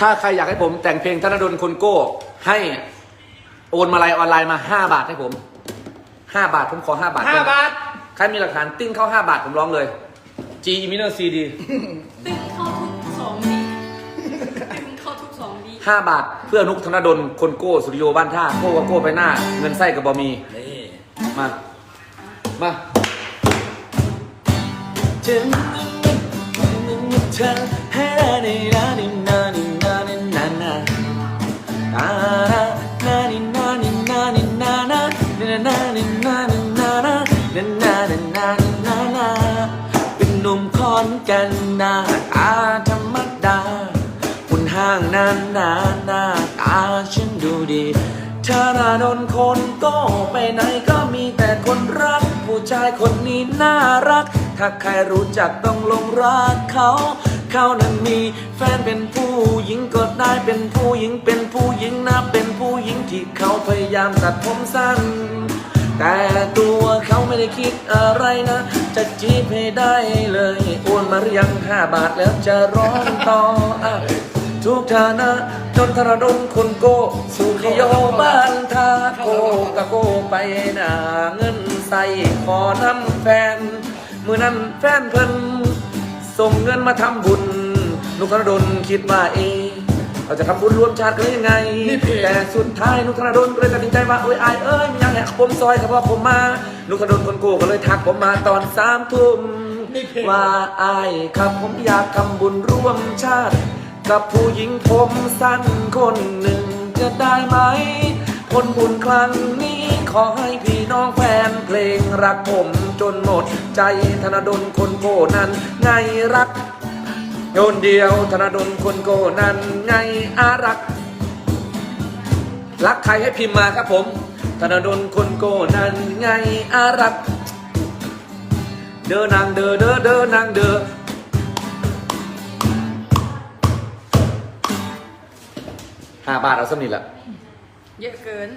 ถ้าใครอยากให้ผมแต่งเพลงธนดลคนโก้ ให้โอนมาลัยออนไลน์มาห้าบาทให้ผมห้าบาทผมขอห้าบาทห้าบาท ใครมีหลักฐานติ้งเข้าห้าบาทผมร้องเลย G m i n o r CD ตึงเข้าทุกสองดีตึงเข้าทุกสองดีห้าบาทเพื่อนุกธนดลคนโก้สุริโยบ้านท่าโก้ก็โก้ไปหน้า เงินไส้กับบอมี นี่มา มาถึงเธอให้ได้ในนานิน เป็นหนุ่มคอนกันนาตาธรรมดาคุณห้างนานนานหน้าตาฉันดูดีธนาดนคนก็ไปไหนก็มีแต่คนรัก ผู้ชายคนนี้น่ารัก ถ้าใครรู้จักต้องลงรักเขา เขานั้นมีแฟนเป็นผู้หญิงก็ได้เป็นผู้หญิงเป็นผู้หญิงนะเป็นผู้หญิงที่เขาพยายามตัดผมสั้น แต่ตัวเขาไม่ได้คิดอะไรนะ จะจีบให้ได้เลยโอนมาหรือยังห้าบาทแล้วจะร้องต่อทุกฐานะจนธนดลคนโกสุริโยบ้านทาโกกะโกไปหนาเงินใส่ขอนำแฟน มือนั้นแฟนเพิ่น ส่งเงินมาทำบุญ นุกธนดลคิดว่าเอะเราจะทำบุญรวมชาติกันได้ยังไงนี่เพจแต่สุดท้ายนุกธนดลก็เลยตัดสินใจว่าเอ้ยอายเอ้ยมียังแหกผมซอยครับว่าผมมา นุกธนดลคนโกก็เลยทักผมมาตอนสามทุ่มนี่เพจว่าอายครับผมอยากทำบุญร่วมชาติ กับผู้หญิงผมสั้นคนหนึ่งจะได้ไหมผลบุญครั้งนี้ ขอให้พี่น้องแฟนเพลงรักผมจนหมด ใจธนดลคนโกนั้นไงรักโยนเดียวธนดลคนโกนั้นไงอารัก รักใครให้พิมพ์มาครับผมธนดลคนโกนั้นไงอารัก เดินนางเดอเดอเดินนางเดอห้าบาทเอาสนิทละเยอะเกิน